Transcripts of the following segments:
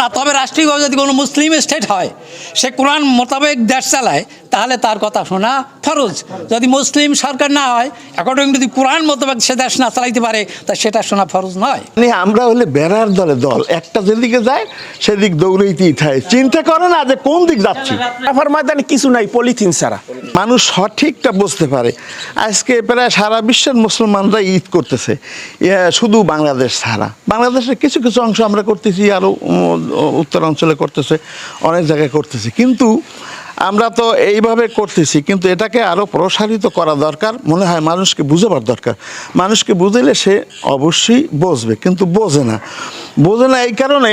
না তবে রাষ্ট্রীয়ভাবে যদি কোনো মুসলিম স্টেট হয় সে কোরআন মোতাবেক দেশ চালায় তাহলে তার কথা শোনা ফরজ। যদি মুসলিম সরকার না হয় অ্যাকর্ডিং যদি কোরআন মোতাবেক সে দেশ না চালাইতে পারে তা সেটা শোনা ফরজ নয়। মানে আমরা হলে বেড়ার দলে দল একটা যেদিকে যায় সেদিক দৌড়াইতেই থাকে। চিন্তা করে না যে কোন দিক যাচ্ছি। আফার ময়দানে কিছু নাই পলিথিন ছাড়া। মানুষ সঠিকটা বুঝতে পারে। আজকে প্রায় সারা বিশ্বের মুসলমানরা ঈদ করতেছে। শুধু বাংলাদেশ ছাড়া। বাংলাদেশের কিছু কিছু অংশ আমরা করতেছি আরও উত্তর অঞ্চলে করতেছে, অনেক জায়গায় করতেছি। কিন্তু আমরা তো এইভাবে করতেছি, কিন্তু এটাকে আরও প্রসারিত করা দরকার, মনে হয় মানুষকে বুঝাবার দরকার। মানুষকে বুঝাইলে সে অবশ্যই বুঝবে, কিন্তু বোঝে না। বোঝে না এই কারণে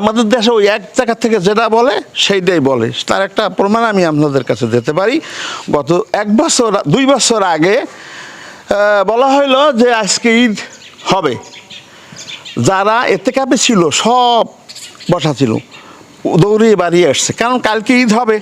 আমাদের দেশে ওই এক জায়গা থেকে যেটা বলে, সেইটাই বলে। তার একটা প্রমাণ আমি আপনাদের কাছে দিতে পারি। গত এক বছর, দুই বছর আগে বলা হইল যে আজকে ঈদ হবে। যারা এতে কাপে ছিল, সব বসা ছিল। দৌড়িয়ে বাড়িয়ে আসছে। কারণ কালকে ঈদ হবে।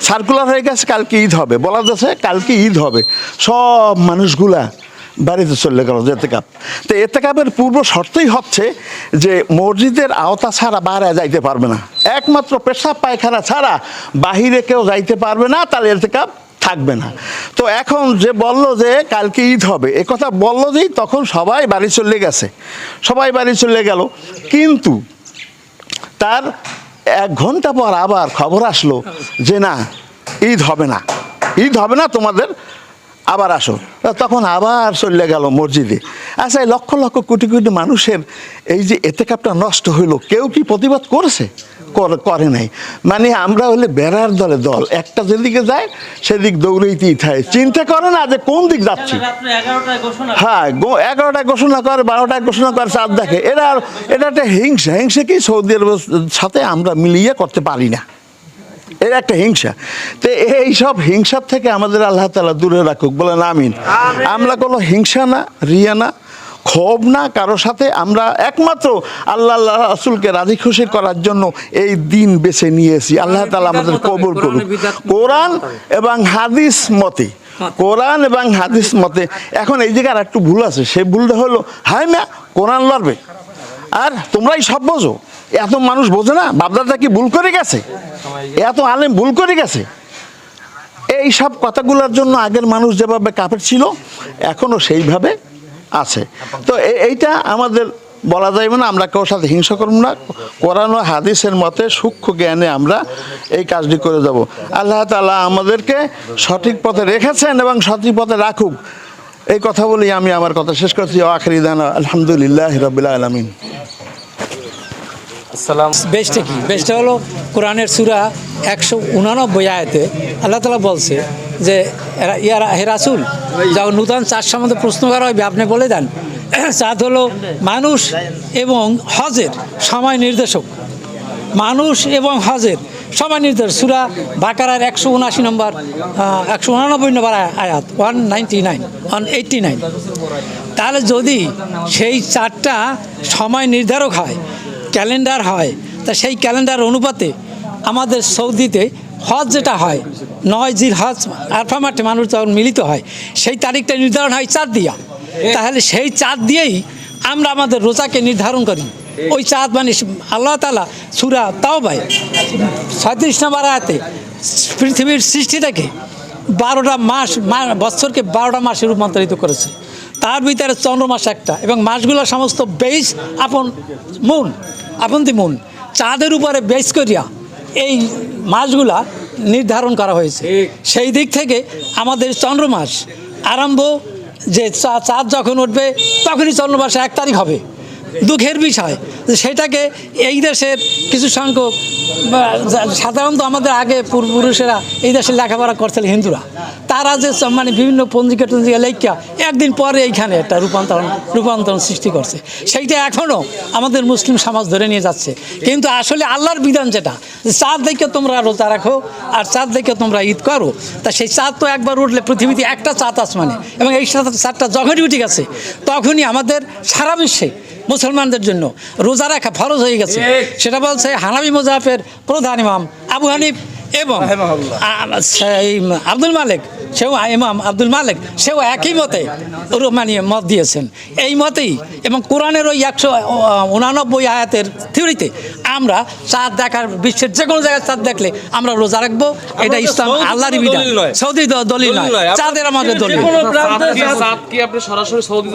সার্কুলার হয়ে গেছে, কালকে ঈদ হবে। বলা যাচ্ছে কালকে ঈদ হবে। সব মানুষগুলা বাড়িতে চলে গেল এতেকাপ। তো এতে এতেকাপের পূর্ব শর্তই হচ্ছে যে মসজিদের আওতা ছাড়া বাইরে যাইতে পারবে না। একমাত্র পেশাব পায়খানা ছাড়া বাহিরে কেউ যাইতে পারবে না, তাহলে এতেকাপ থাকবে না। তো এখন যে বলল যে কালকে ঈদ হবে, এ কথা বলল যেই তখন সবাই বাড়ি চলে গেছে। সবাই বাড়ি চলে গেল। কিন্তু তার এক ঘণ্টা পর আবার খবর আসলো যে না, ঈদ হবে না। ঈদ হবে না, তোমাদের আবার আসো। তখন আবার চলে গেল মসজিদে। আচ্ছা এই লক্ষ লক্ষ কোটি কোটি মানুষের এই যে এতে কাপটা নষ্ট হইল, কেউ কি প্রতিবাদ করেছে? কর- নাই। মানে আমরা হলে বেড়ার দলে দল। একটা যেদিকে যায়, সেদিক দৌড়াইতেই থাকে। চিন্তা করে না যে কোন দিক যাচ্ছি। হ্যাঁ এগারোটায় ঘোষণা করে, বারোটায় ঘোষণা করে, চাঁদ দেখে। এরা এটা একটা হিংসা। হিংসা কি সৌদি আরবের সাথে আমরা মিলিয়ে করতে পারি না। এর একটা হিংসা। তো এই সব হিংসার থেকে আমাদের আল্লাহ তালা দূরে রাখুক বলেন আমিন। আমরা কোনো হিংসা না রিয়া না ক্ষোভ না কারোর সাথে আমরা একমাত্র আল্লাহ আল্লাহ রাসুলকে রাজি খুশি করার জন্য এই দিন বেছে নিয়েছি। আল্লাহ তালা আমাদের কবুল করুক। কোরআন এবং হাদিস মতে কোরআন এবং হাদিস মতে এখন এই জায়গায় আর একটু ভুল আছে। সেই ভুলটা হলো হাই না কোরআন লড়বে। আর তোমরাই সব বোঝো। এত মানুষ বোঝে না, বাপদাদা কি ভুল করে গেছে? এত আলেম ভুল করে গেছে? এই সব কথাগুলোর জন্য আগের মানুষ যেভাবে কাপের ছিল এখনও সেইভাবে আছে। তো এইটা আমাদের বলা যাবে না, আমরা কেউ সাথে হিংসা করব না। কোরআন হাদিসের মতে সূক্ষ্ম জ্ঞানে আমরা এই কাজটি করে যাব। আল্লাহ তালা আমাদেরকে সঠিক পথে রেখেছেন এবং সঠিক পথে রাখুক। এই কথা বলেই আমি আমার কথা শেষ করছি। আখরি দানা আলহামদুলিল্লাহ রবিল্লা আলমিন। আসসালাম। বেশটা কি? বেশটা হলো কোরআনের সুরা একশো উনানব্বই আয়তে আল্লাহ তালা বলছে যে ইয়ারা হে রাসুল যখন নূতন চাষ সম্বন্ধে প্রশ্ন করা হবে আপনি বলে দেন। চাঁদ হলো মানুষ এবং হজের সময় নির্দেশক। মানুষ এবং হজের সময় নির্দেশ সুরা বাকারার একশো উনআশি নম্বর একশো উনানব্বই নম্বর আয়া- আয়াত, one ninety nine, one eighty nine. তাহলে যদি সেই চারটা সময় নির্ধারক হয় ক্যালেন্ডার হয়, তা সেই ক্যালেন্ডার অনুপাতে আমাদের সৌদিতে হজ যেটা হয়, নয় জির হজ আরফা মাঠে মানুষ যখন মিলিত হয়, সেই তারিখটা নির্ধারণ হয় চাঁদ দিয়া। তাহলে সেই চাঁদ দিয়েই আমরা আমাদের রোজাকে নির্ধারণ করি। ওই চাঁদ মানে আল্লাহ তালা সুরা তাও ভাই ছয়ত্রিশ নম্বর আয়াতে পৃথিবীর সৃষ্টি থেকে বারোটা মাস বছরকে বারোটা মাসে রূপান্তরিত করেছে। তার ভিতরে চন্দ্র মাস একটা এবং মাসগুলো সমস্ত বেস আপন মুন আপন মন চাঁদের উপরে বেস করিয়া এই মাসগুলা নির্ধারণ করা হয়েছে। সেই দিক থেকে আমাদের চন্দ্রমাস আরম্ভ যে চাঁদ যখন উঠবে তখনই চন্দ্রমাস এক তারিখ হবে। দুঃখের বিষয়। সেটাকে এই দেশের কিছু সংখ্যক সাধারণত আমাদের আগে পূর্বপুরুষেরা এই দেশে লেখাপড়া করছিল হিন্দুরা। তারা যে মানে বিভিন্ন পঞ্জিকা টঞ্জিকা লেখা একদিন পরে এইখানে একটা রূপান্তরণ রূপান্তরণ সৃষ্টি করছে। সেইটা এখনও আমাদের মুসলিম সমাজ ধরে নিয়ে যাচ্ছে। কিন্তু আসলে আল্লাহর বিধান যেটা চাঁদ দেখে তোমরা রোজা রাখো আর চাঁদ দেখে তোমরা ঈদ করো। তা সেই চাঁদ তো একবার উঠলে পৃথিবীতে একটা চাঁদ আসমানে এবং এই চাঁদ- চাঁদটা যখনই উঠে গেছে, তখনই আমাদের সারা বিশ্বে মুসলমানদের জন্য রোজা রাখা ফরজ হয়ে গেছে। সেটা বলছে হানাবি মুজাফের প্রধান ইমাম আবু হানিফ এবং আব্দুল মালিক। সেও ইমাম আব্দুল মালিক সেও একই মতে ওর মানে মত দিয়েছেন। এই মতেই এবং কোরআনের ওই একশো উনানব্বই আয়াতের থিওরিতে আমরা চাঁদ দেখার বিশ্বের যে কোনো জায়গায় চাঁদ দেখলে আমরা রোজা রাখব। এটা ইসলাম কোনো বিধান। সৌদি দলিল নয়। চাঁদের আমাদের দলিল। যে কোনো প্রান্তে চাঁদ কি- চাঁদ- চাঁদ কি আপনি সরাসরি সৌদি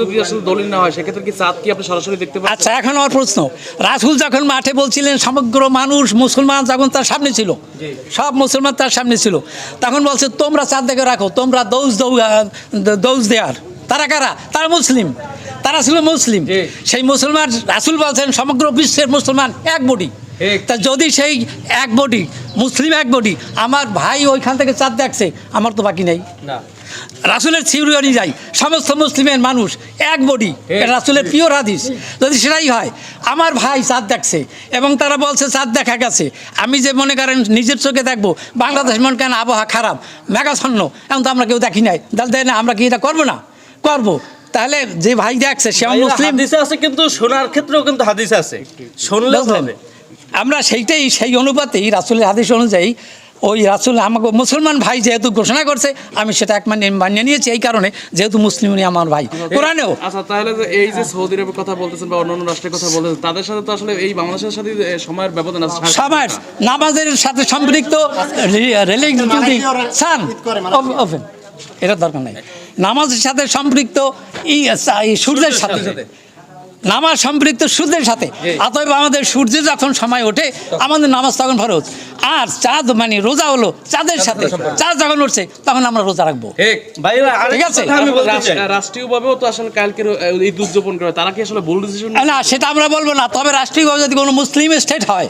দলিল না হয়? সেক্ষেত্রে কি চাঁদ কি আপনি সরাসরি দেখতে পাচ্ছেন? আচ্ছা এখন আমার প্রশ্ন। রাসুল যখন মাঠে বলছিলেন সমগ্র মানুষ মুসলমান যখন তার সামনে ছিল সব মুসলমান তার সামনে ছিল তখন বলছে তোমরা চাঁদ দেখে রাখো। তোমরা দৌজ দৌজ দেয়ার। তারা কারা? তারা মুসলিম। তারা ছিল মুসলিম। সেই মুসলমান রাসুল বলছেন সমগ্র বিশ্বের মুসলমান এক বডি। তা যদি সেই এক বডি মুসলিম এক বডি আমার ভাই ওইখান থেকে চাঁদ দেখছে আমার তো বাকি নেই। না। রাসুলের থিওরি অনুযায়ী সমস্ত মুসলিমের মানুষ এক বডি। রাসুলের পিওর হাদিস। যদি সেটাই হয় আমার ভাই চাঁদ দেখছে এবং তারা বলছে চাঁদ দেখা গেছে। আমি যে মনে করেন নিজের চোখে দেখব বাংলাদেশ মনে করেন আবহাওয়া খারাপ মেঘাচ্ছন্ন এখন তো আমরা কেউ দেখি নাই। তাহলে তাই না আমরা কি এটা করব না? করব। তাহলে যে ভাই দেখছে সে মুসলিম। হাদিসে আছে কিন্তু শোনার ক্ষেত্রেও কিন্তু হাদিস আছে। শুনলেও হবে। আমরা সেইটাই সেই অনুপাতেই রাসুলের হাদিস অনুযায়ী ওই রাসুল আমাকে মুসলমান ভাই যেহেতু ঘোষণা করছে আমি সেটা এক মানে মানিয়ে নিয়েছি এই কারণে যেহেতু মুসলিম উনি আমার ভাই। কোরআনেও। আচ্ছা তাহলে যে এই যে সৌদি আরবের কথা বলতেছেন বা অন্যান্য রাষ্ট্রের কথা বলতেছেন তাদের সাথে তো আসলে এই বাংলাদেশের সাথে সময়ের ব্যবধান আছে সমাজ নামাজের সাথে সম্পৃক্ত রেলিং সান ওপেন এটা দরকার নাই। নামাজের সাথে সম্পৃক্ত ই এই সূর্যের সাথে। নামাজ সম্পৃক্ত সূর্যের সাথে। অতএব আমাদের সূর্য যখন সময় ওঠে আমাদের নামাজ তখন ফরজ। আর চাঁদ মানে রোজা হলো চাঁদের সাথে। চাঁদ যখন উঠছে তখন আমরা রোজা রাখব। ঠিক। আছে। রাষ্ট্রীয়ভাবেও তো আসলে কালকে ঈদ উদযাপন করে তারা কি আসলে ভুল ডিসিশন না সেটা আমরা বলব না। তবে রাষ্ট্রীয়ভাবে যদি কোনো মুসলিম স্টেট হয়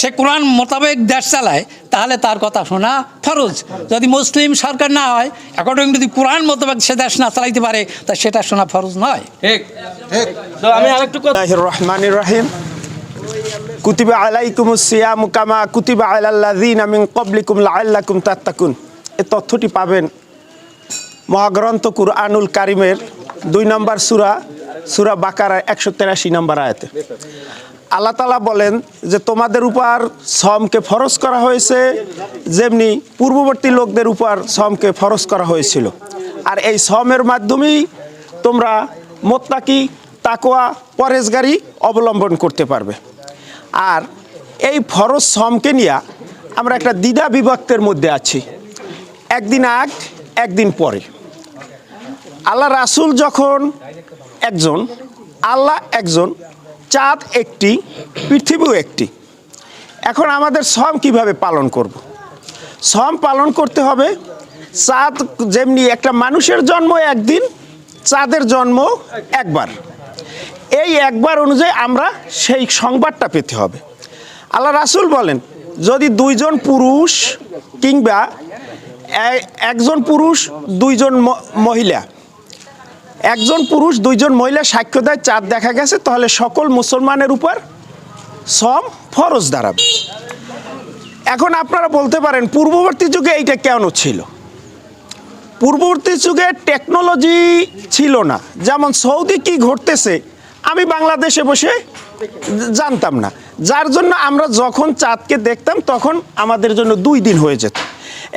সে কোরআন মোতাবেক দেশ চালায় তাহলে তার কথা শোনা ফরজ। যদি মুসলিম সরকার না হয় অ্যাকর্ডিং যদি কোরআন মোতাবেক সে দেশ না চালাইতে পারে তা সেটা শোনা ফরজ নয়। ঠিক। তো আমি আরেকটু কথা রহমান রহিম। কুতিবা আলাইকুম সিয়াম কামা কুতিবা আলাল্লাযিনা মিন ক্বাবলিকুম লাআল্লাকুম তাত্তাকুন। এই তথ্যটি পাবেন মহাগ্রন্থ কুরআনুল কারিমের দুই নম্বর সুরা সুরা বাকারা একশো তেরাশি নম্বর আয়াতে। আল্লাহ তালা বলেন যে, তোমাদের উপর শ্রমকে ফরজ করা হয়েছে, যেমনি পূর্ববর্তী লোকদের উপর শ্রমকে ফরজ করা হয়েছিল। আর এই শ্রমের মাধ্যমেই তোমরা মোত্তাকি তাকোয়া পরেজগারি অবলম্বন করতে পারবে। আর এই ফরজ সমকে নিয়ে আমরা একটা দ্বিধা বিভক্তের মধ্যে আছি। একদিন আগ, একদিন পরে। আল্লাহ রাসুল যখন একজন, আল্লাহ একজন, চাঁদ একটি, পৃথিবীও একটি। এখন আমাদের সম কীভাবে পালন করব। সম পালন করতে হবে, চাঁদ যেমনি একটা মানুষের জন্ম একদিন, চাঁদের জন্ম একবার। এই একবার অনুযায়ী আমরা সেই সংবাদটা পেতে হবে। আল্লাহ রাসুল বলেন, যদি দুইজন পুরুষ কিংবা একজন পুরুষ, দুইজন মহিলা। একজন পুরুষ, দুইজন মহিলা সাক্ষ্য দেয়, চাঁদ দেখা গেছে, তাহলে সকল মুসলমানের উপর সম ফরজ দাঁড়াবে। এখন আপনারা বলতে পারেন, পূর্ববর্তী যুগে এইটা কেন ছিল? পূর্ববর্তী যুগে টেকনোলজি ছিল না। যেমন সৌদি কি ঘটতেছে আমি বাংলাদেশে বসে জানতাম না। যার জন্য আমরা যখন চাঁদকে দেখতাম, তখন আমাদের জন্য দুই দিন হয়ে যেত।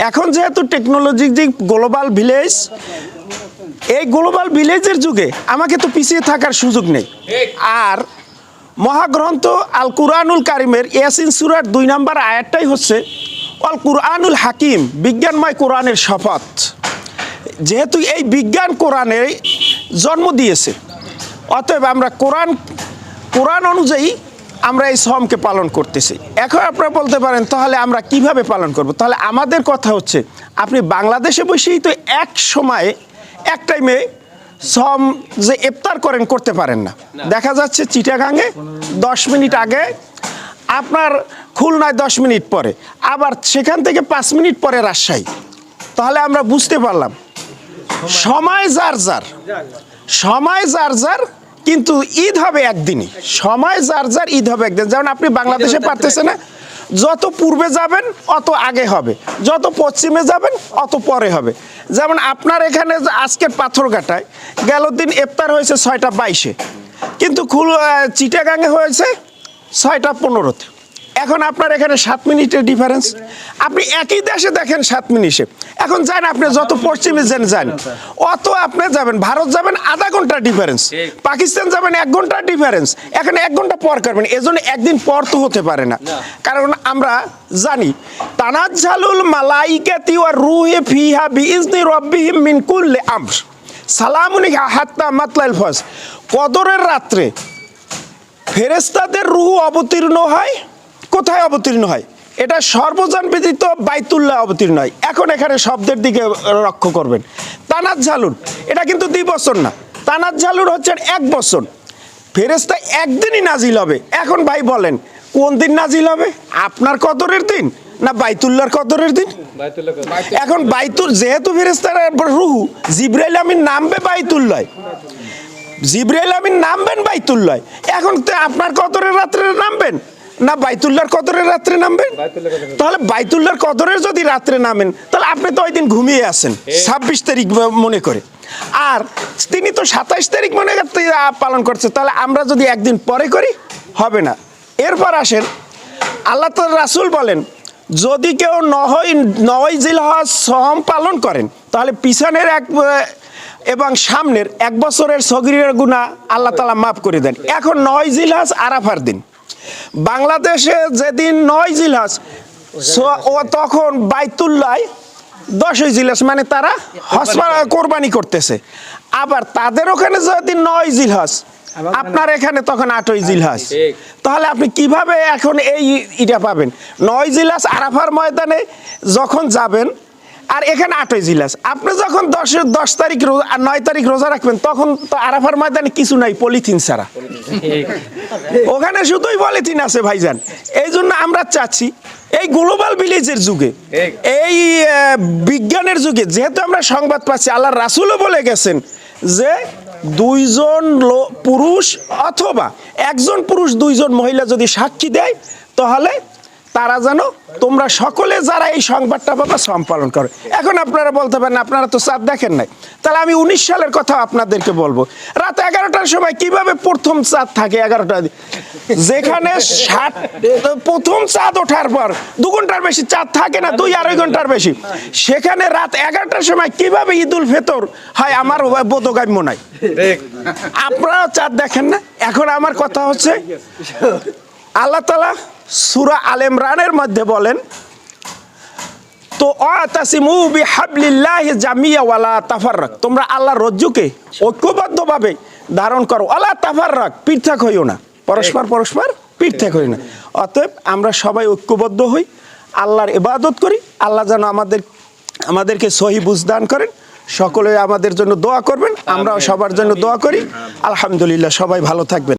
এখন যেহেতু টেকনোলজি যে গ্লোবাল ভিলেজ এই গ্লোবাল ভিলেজের যুগে আমাকে তো পিছিয়ে থাকার সুযোগ নেই। আর মহাগ্রন্থ আল কুরআনুল কারিমের ইয়াসিন সুরার দুই নম্বর আয়াতটাই হচ্ছে অল কুরআনুল হাকিম, বিজ্ঞানময় কোরআনের শপথ। যেহেতু এই বিজ্ঞান কোরআনের জন্ম দিয়েছে অতএব আমরা কোরআন কোরআন অনুযায়ী আমরা এই শ্রমকে পালন করতেছি। এখন আপনারা বলতে পারেন তাহলে আমরা কীভাবে পালন করব? তাহলে আমাদের কথা হচ্ছে আপনি বাংলাদেশে বসেই তো এক সময়ে এক টাইমে শ্রম যে ইফতার করেন করতে পারেন না। দেখা যাচ্ছে চিটাগাঙে দশ মিনিট আগে আপনার খুলনায় দশ মিনিট পরে আবার সেখান থেকে পাঁচ মিনিট পরে রাজশাহী। তাহলে আমরা বুঝতে পারলাম সময় যার যার সময় যার যার কিন্তু ঈদ হবে একদিনই। সময় যার যার ঈদ হবে একদিন। যেমন আপনি বাংলাদেশে পারতেছেন না যত পূর্বে যাবেন অত আগে হবে। যত পশ্চিমে যাবেন অত পরে হবে। যেমন আপনার এখানে আজকের পাথরঘাটায় গেল দিন এফতার হয়েছে ছয়টা বাইশে। কিন্তু খুল চিটাগাঙে হয়েছে ছয়টা পনেরোতে। এখন আপনার এখানে সাত মিনিটের ডিফারেন্স আপনি একই দেশে দেখেন সাত মিনিটে। এখন যান আপনি যত পশ্চিমে যান যান। অত আপনি যাবেন ভারত যাবেন আধা ঘণ্টার ডিফারেন্স পাকিস্তান যাবেন এক ঘণ্টার ডিফারেন্স এখানে এক ঘণ্টা পর করবেন এজন্য একদিন পর তো হতে পারে না। কারণ আমরা জানি তানাজ্জালুল মালাইকাতি ওয়া রুহি ফিহা বিইজনি রাব্বিহিম মিন কুল্লি আমর। সালামুন হাত্তা মাতলাইল ফজ কদরের রাত্রে ফেরেস্তাদের রুহু অবতীর্ণ হয় কোথায় অবতীর্ণ হয়? এটা সর্বজন ব্যতীত বাইতুল্লাহ অবতীর্ণ হয়। এখন এখানে শব্দের দিকে লক্ষ্য করবেন। তানাজ ঝালুন এটা কিন্তু দুই বছর না। তানাজ ঝালুর হচ্ছে এক বছর। ফেরেস্তা একদিনই নাজিল হবে। এখন ভাই বলেন কোন দিন নাজিল হবে? আপনার কদরের দিন না বাইতুল্লাহর কদরের দিন? এখন বাইতুল যেহেতু ফেরেস্তার রুহু জিব্রাইল আমিন নামবে বাইতুল্লায় জিব্রাইল আমিন নামবেন বাইতুল্লায় এখন তো আপনার কদরের রাত্রে নামবেন? না বাইতুল্লার কদরের রাত্রে নামবেন? তাহলে বাইতুল্লার কদরের যদি রাত্রে নামেন তাহলে আপনি তো ওই দিন ঘুমিয়ে আছেন ছাব্বিশ তারিখ মনে করে। আর তিনি তো সাতাইশ তারিখ মনে করতে পালন করছে তাহলে আমরা যদি একদিন পরে করি হবে না। এরপর আসেন আল্লাহ রাসূল বলেন যদি কেউ নয় নয় জিলহজ সহম পালন করেন তাহলে পিছনের এক এবং সামনের এক বছরের সগিরের গুণা আল্লাহ তালা মাফ করে দেন। এখন নয় জিলহাস আরাফার দিন। বাংলাদেশে যেদিন নয় জিলহাস স- ও তখন বাইতুল্লায় দশই জিলাস মানে তারা হসপা কোরবানি করতেছে। আবার তাদের ওখানে যদি নয় জিলহাস আপনার এখানে তখন আটই জিলহাস তাহলে আপনি কীভাবে এখন এই ইটা পাবেন? নয় জিলাস আরাফার ময়দানে যখন যাবেন আর এখানে আটই জিলাস। আপনি যখন দশ দশ তারিখ রোজা আর নয় তারিখ রোজা রাখবেন তখন তো আরাফার ময়দানে কিছু নাই পলিথিন ছাড়া। ওখানে শুধুই পলিথিন আছে ভাইজান। এই জন্য আমরা চাচ্ছি এই গ্লোবাল ভিলেজের যুগে এই বিজ্ঞানের যুগে যেহেতু আমরা সংবাদ পাচ্ছি আল্লাহ রাসুলও বলে গেছেন যে দুইজন পুরুষ অথবা একজন পুরুষ দুইজন মহিলা যদি সাক্ষী দেয় তাহলে তারা যেন তোমরা সকলে যারা এই সংবাদটা পাবা সম্পালন করো। এখন আপনারা বলতে পারেন, আপনারা তো চাঁদ দেখেন নাই। তাহলে আমি উনিশ সালের কথা আপনাদেরকে বলব। রাত এগারোটার সময় কীভাবে প্রথম চাঁদ থাকে এগারোটা? যেখানে ষাট, প্রথম চাঁদ ওঠার পর দু ঘণ্টার বেশি চাঁদ থাকে না, দুই আড়াই ঘণ্টার বেশি। সেখানে রাত এগারোটার সময় কীভাবে ঈদুল ফেতর হয় আমার বোধগাম্য নাই। আপনারাও চাঁদ দেখেন না? এখন আমার কথা হচ্ছে, আল্লাহ তালা সুরা আল ইমরানের মধ্যে বলেন তো অতাসিমু বিহাবলিল্লাহ জামিয়া ওয়ালা তাফাররাক। তোমরা আল্লাহর রজ্জুকে ঐক্যবদ্ধভাবে ধারণ করো। আল্লাহ তাফাররাক পৃথক হইও না। পরস্পর পরস্পর পৃথক হই না। অতএব আমরা সবাই ঐক্যবদ্ধ হই আল্লাহর ইবাদত করি আল্লাহ যেন আমাদের আমাদেরকে সহি বুঝদান করেন। সকলে আমাদের জন্য দোয়া করবেন আমরাও সবার জন্য দোয়া করি। আলহামদুলিল্লাহ সবাই ভালো থাকবেন।